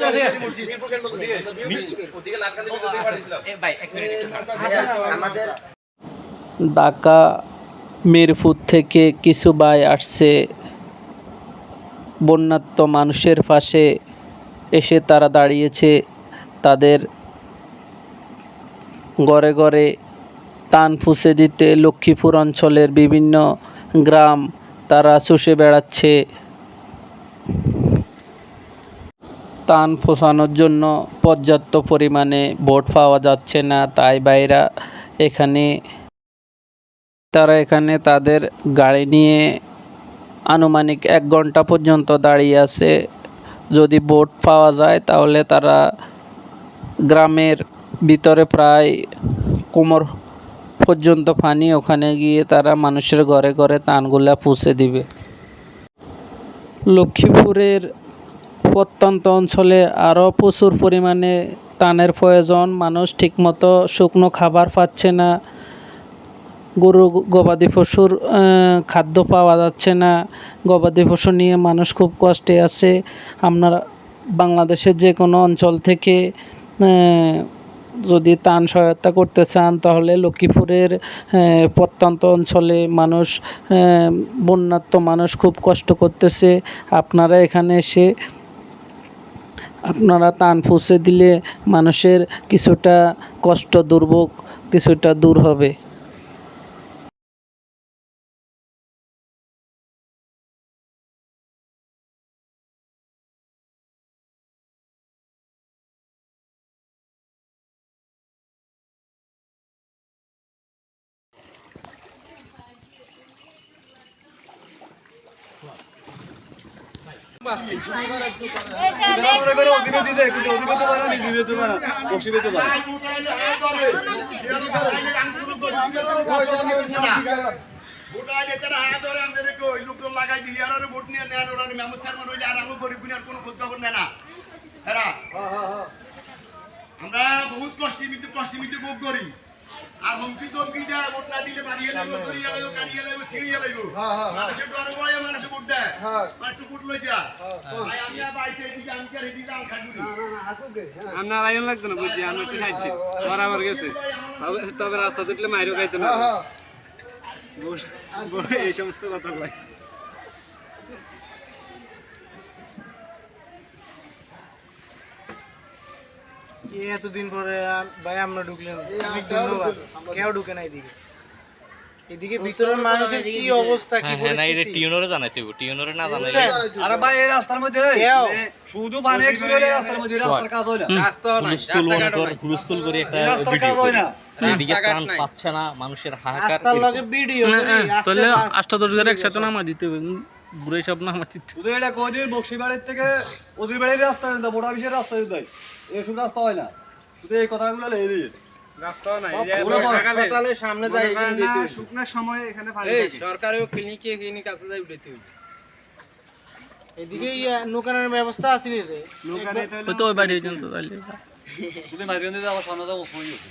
জায়গায় ঢাকা মিরপুর থেকে কিছু ভাই আসছে। বন্যাত্ম মানুষের পাশে এসে তারা দাঁড়িয়েছে। তাদের ঘরে ঘরে তান ফুসে দিতে লক্ষ্মীপুর অঞ্চলের বিভিন্ন গ্রাম তারা চষে বেড়াচ্ছে। তান ফোসানোর জন্য পর্যাপ্ত পরিমাণে ভোট পাওয়া যাচ্ছে না, তাই বাইরা এখানে, তারা এখানে তাদের গাড়ি নিয়ে আনুমানিক এক ঘণ্টা পর্যন্ত দাঁড়িয়ে আছে। যদি ভোট পাওয়া যায় তাহলে তারা গ্রামের ভিতরে প্রায় কোমর পর্যন্ত পানি, ওখানে গিয়ে তারা মানুষের ঘরে ঘরে তানগুলা পুষে দিবে। লক্ষ্মীপুরের প্রত্যন্ত অঞ্চলে আরও প্রচুর পরিমাণে তানের প্রয়োজন। মানুষ ঠিকমতো শুকনো খাবার পাচ্ছে না, গরু, গবাদি পশুর খাদ্য পাওয়া যাচ্ছে না। গবাদি পশু নিয়ে মানুষ খুব কষ্টে আছে। আপনারা বাংলাদেশের যে কোনো অঞ্চল থেকে যদি তান সহায়তা করতে চান, তাহলে লক্ষ্মীপুরের প্রত্যন্ত অঞ্চলে মানুষ বন্যাত্ম মানুষ খুব কষ্ট করতেছে। আপনারা এখানে এসে আপনারা তান ফুসে দিলে মানুষের কিছুটা কষ্ট দুর্ভোগ কিছুটা দূর হবে। তো পারা আমরা বহুত কষ্টে মিতে কষ্টে মিতে ভোগ করি। আর হুমকি তমকি দেয় ভোট না দিলে বাড়িয়ে লাগবো করিয়ে লাগবো কাটিয়ে লাগবো ছিঁড়িয়ে লাগবো মানুষের ডর ভয়ে মানুষে ভোট দেয়। মানুষ তো ভোট লই যা ভাই আমি আর বাড়িতে এদিকে আমি আর এদিকে আমি খাটবো আপনার আইন লাগতো না বুঝছি আমি একটু সাইডছি বরাবর গেছে। তবে- রাস্তা দেখলে মাইরও খাইতো না। বস- এই সমস্ত কথা বলে এতদিন পরে ভাই আমরা ঢুকলেন অনেক ধন্যবাদ। কেউ ঢুকে নাই এদিকে। এদিকে ভিতরের মানুষের কি অবস্থা কি হ্যাঁ না এটা টিউনরে জানাইতে হইব টিউনরে না জানাইলে বুঝছেন? আরে ভাই এই রাস্তার মধ্যে শুধু পানি শুরু হলে রাস্তার মধ্যে রাস্তার কাজ হয় না। মনে কর হুলস্থুল করে একটা রাস্তার কাজ হয় না। এদিকে টান পাচ্ছে না মানুষের হাহাকার রাস্তার লগে ভিডিও তাহলে আষ্টাদশ ঘরে একসাথে নামা দিতে হবে ঘুরে সব নামা দিতে শুধু এটা কদিন বক্সিবাড়ির থেকে অজিবাড়ির রাস্তা দিতে বড় অফিসের রাস্তা দিতে এসব রাস্তা হয় না। শুধু এই কথাগুলো লেগে দিয়ে রাস্তা সামনে যাই এখানে দিতে হইবে। শুকনার সময় এখানে পানি এই ক্লিনিকে ক্লিনিক আছে যাই। এদিকে ইয়া ব্যবস্থা আছে নি রে লোকানে তো ওই বাড়ি পর্যন্ত তাহলে। শুধু মাঝখান দিয়ে সামনে যাব। সই আছে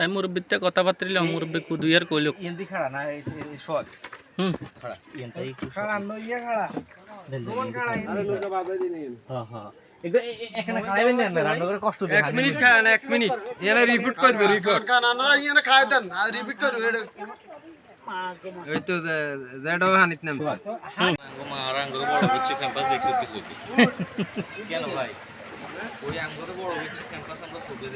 সাই মুরব্বিতে কথাবার্তা লিলাম মুরব্বি কুদুয়ার কইলো। ইন্দি খাড়া না এই শট হুম। খাড়া একটু খাড়া নইয়া খাড়া। কোন খাড়া হ্যাঁ হ্যাঁ এগুলো এ- এ- এখানে খাইবেন না রান্না করে কষ্ট এক মিনিট খায় এক মিনিট। এখানে রিপিট করবে রিপোর্ট ওই তো জেডও হানিত নামছে। মা আর আঙ্গুরে বড় হচ্ছে ক্যাম্পাস দেখছ কিছু কেন ভাই? ওই আঙ্গুরে বড় হচ্ছে ক্যাম্পাস আমরা সবে